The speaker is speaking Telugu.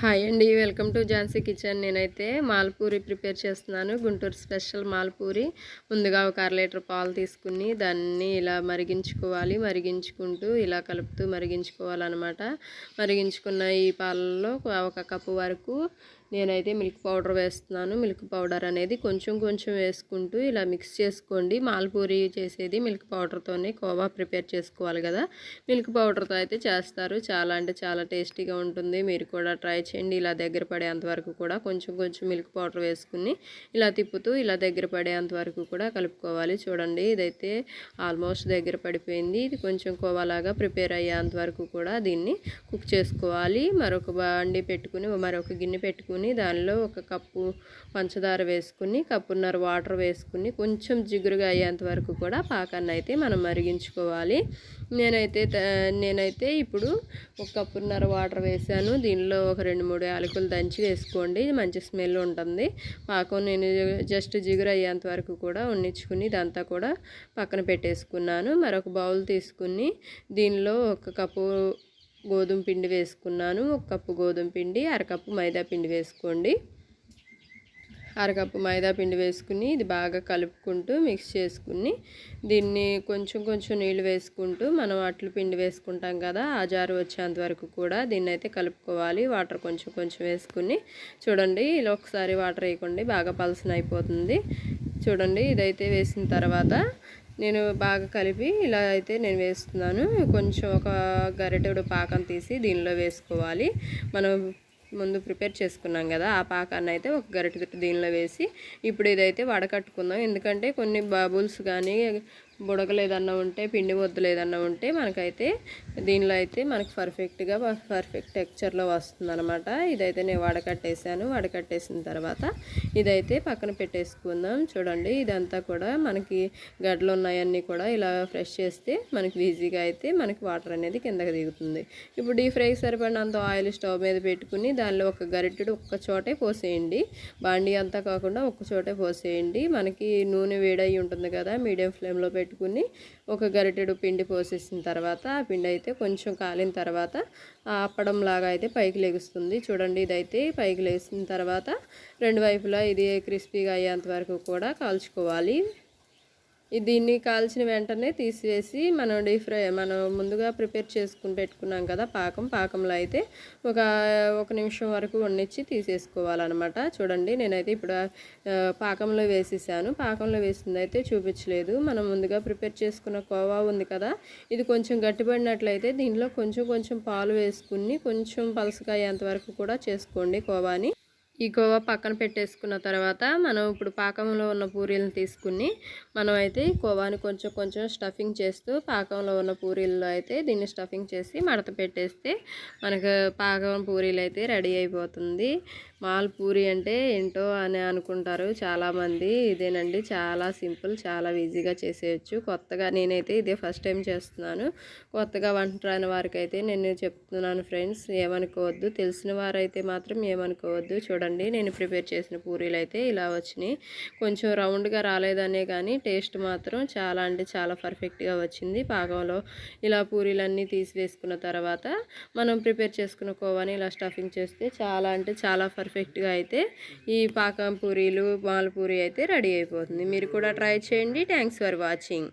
హాయ్ అండి వెల్కమ్ టు ఝాన్సీ కిచెన్. నేనైతే మాల్పూరి ప్రిపేర్ చేస్తున్నాను. గుంటూరు స్పెషల్ మాల్పూరి. ముందుగా ఒక అర లీటర్ పాలు తీసుకుని దాన్ని ఇలా మరిగించుకోవాలి. మరిగించుకుంటూ ఇలా కలుపుతూ మరిగించుకోవాలన్నమాట. మరిగించుకున్న ఈ పాలలో ఒక కప్పు వరకు నేనైతే మిల్క్ పౌడర్ వేస్తున్నాను. మిల్క్ పౌడర్ అనేది కొంచెం కొంచెం వేసుకుంటూ ఇలా మిక్స్ చేసుకోండి. మాల్పూరి చేసేది మిల్క్ పౌడర్తోనే కోవా ప్రిపేర్ చేసుకోవాలి కదా. మిల్క్ పౌడర్తో అయితే చేస్తారు. చాలా అంటే చాలా టేస్టీగా ఉంటుంది. మీరు కూడా ట్రై చేయండి. ఇలా దగ్గర పడేంత వరకు కూడా కొంచెం కొంచెం మిల్క్ పౌడర్ వేసుకుని ఇలా తిప్పుతూ ఇలా దగ్గర పడేంత వరకు కూడా కలుపుకోవాలి. చూడండి ఇదైతే ఆల్మోస్ట్ దగ్గర పడిపోయింది. ఇది కొంచెం కోవాలాగా ప్రిపేర్ అయ్యేంత వరకు కూడా దీన్ని కుక్ చేసుకోవాలి. మరొక బండి పెట్టుకుని మరొక గిన్నె పెట్టుకుని దానిలో ఒక కప్పు పంచదార వేసుకుని కప్పున్నర వాటర్ వేసుకుని కొంచెం జిగురుగా అయ్యేంత వరకు కూడా పాకాన్ని అయితే మనం మరిగించుకోవాలి. నేనైతే నేనైతే ఇప్పుడు ఒక కప్పున్నర వాటర్ వేసాను. దీనిలో ఒక రెండు మూడు యాలకులు దంచి వేసుకోండి. మంచి స్మెల్ ఉంటుంది. పాకం నేను జస్ట్ జిగురు అయ్యేంత వరకు కూడా ఉన్నించుకుని ఇదంతా కూడా పక్కన పెట్టేసుకున్నాను. మరొక బౌల్ తీసుకుని దీనిలో ఒక కప్పు గోధుమ పిండి వేసుకున్నాను. ఒక కప్పు గోధుమ పిండి అరకప్పు మైదా పిండి వేసుకోండి. అరకప్పు మైదా పిండి వేసుకుని ఇది బాగా కలుపుకుంటూ మిక్స్ చేసుకుని దీన్ని కొంచెం కొంచెం నీళ్ళు వేసుకుంటూ మనం అట్లు పిండి వేసుకుంటాం కదా ఆ జారు వచ్చేంత వరకు కూడా దీన్ని అయితే కలుపుకోవాలి. వాటర్ కొంచెం కొంచెం వేసుకుని చూడండి ఇలా ఒకసారి వాటర్ వేయకండి బాగా పలసన అయిపోతుంది. చూడండి ఇదైతే వేసిన తర్వాత నేను బాగా కలిపి ఇలా అయితే నేను వేస్తున్నాను. కొంచెం ఒక గరిటెడు పాకం తీసి దీనిలో వేసుకోవాలి. మనం ముందు ప్రిపేర్ చేసుకున్నాం కదా ఆ పాకాన్ని అయితే ఒక గరిటె దీనిలో వేసి ఇప్పుడు ఇదైతే వడకట్టుకుందాం. ఎందుకంటే కొన్ని బబుల్స్ కానీ బుడగలు ఏదన్నా ఉంటే పిండి వద్దులు ఏదన్నా ఉంటే మనకైతే దీనిలో అయితే మనకి పర్ఫెక్ట్గా పర్ఫెక్ట్ టెక్చర్లో వస్తుంది అనమాట ఇదైతే నేను వడకట్టేసాను వడకట్టేసిన తర్వాత ఇదైతే పక్కన పెట్టేసుకుందాం. చూడండి ఇదంతా కూడా మనకి గడ్డలు ఉన్నాయన్నీ కూడా ఇలా ఫ్రెష్ చేస్తే మనకి ఈజీగా అయితే మనకి వాటర్ అనేది కిందకి దిగుతుంది. ఇప్పుడు డీప్ ఫ్రైకి సరిపడినంత ఆయిల్ స్టవ్ మీద పెట్టుకుని దానిలో ఒక గరిటెడు ఒక్క చోటే పోసేయండి. బాండీ అంతా కాకుండా ఒక్క చోటే పోసేయండి. మనకి నూనె వేడయి ఉంటుంది కదా మీడియం ఫ్లేమ్లో పెట్టి పెట్టుకుని ఒక గరిటెడు పిండి పోసేసిన తర్వాత ఆ పిండి అయితే కొంచెం కాలిన తర్వాత అప్పడం లాగా అయితే పైకి లెగుస్తుంది. చూడండి ఇదైతే పైకి లేసిన తర్వాత రెండు వైపులా ఇది క్రిస్పీగా అయ్యేంత వరకు కూడా కాల్చుకోవాలి. దీన్ని కాల్చిన వెంటనే తీసివేసి మనం డీప్ ఫ్రై మనం ముందుగా ప్రిపేర్ చేసుకుని పెట్టుకున్నాం కదా పాకం పాకంలో అయితే ఒక ఒక నిమిషం వరకు వండించి తీసేసుకోవాలన్నమాట. చూడండి నేనైతే ఇప్పుడు పాకంలో వేసేసాను. పాకంలో వేసింది అయితే చూపించలేదు. మనం ముందుగా ప్రిపేర్ చేసుకున్న కోవా ఉంది కదా ఇది కొంచెం గట్టిపడినట్లయితే దీనిలో కొంచెం కొంచెం పాలు వేసుకుని కొంచెం పలసగా వరకు కూడా చేసుకోండి కోవాని. ఈ కోవా పక్కన పెట్టేసుకున్న తర్వాత మనం ఇప్పుడు పాకంలో ఉన్న పూరీలను తీసుకుని మనం అయితే ఈ కోవాని కొంచెం కొంచెం స్టఫింగ్ చేస్తూ పాకంలో ఉన్న పూరీల్లో అయితే దీన్ని స్టఫింగ్ చేసి మడత పెట్టేస్తే మనకు పాకం పూరీలు అయితే రెడీ అయిపోతుంది. మాల్ పూరి అంటే ఏంటో అని అనుకుంటారు చాలామంది. ఇదేనండి చాలా సింపుల్ చాలా ఈజీగా చేసేయచ్చు. కొత్తగా నేనైతే ఇదే ఫస్ట్ టైం చేస్తున్నాను. కొత్తగా వంట రాని వారికి అయితే నేను చెప్తున్నాను ఫ్రెండ్స్ ఏమనుకోవద్దు. తెలిసిన వారైతే మాత్రం ఏమనుకోవద్దు. చూడండి నేను ప్రిపేర్ చేసిన పూరీలు అయితే ఇలా వచ్చినాయి. కొంచెం రౌండ్గా రాలేదనే కానీ టేస్ట్ మాత్రం చాలా అంటే చాలా పర్ఫెక్ట్గా వచ్చింది. పాకంలో ఇలా పూరీలన్నీ తీసివేసుకున్న తర్వాత మనం ప్రిపేర్ చేసుకున్న కోవాని ఇలా స్టఫింగ్ చేస్తే చాలా అంటే చాలా పర్ఫెక్ట్గా అయితే ఈ పాకం పూరీలు మాల పూరి అయితే రెడీ అయిపోతుంది. మీరు కూడా ట్రై చేయండి. Thanks for watching.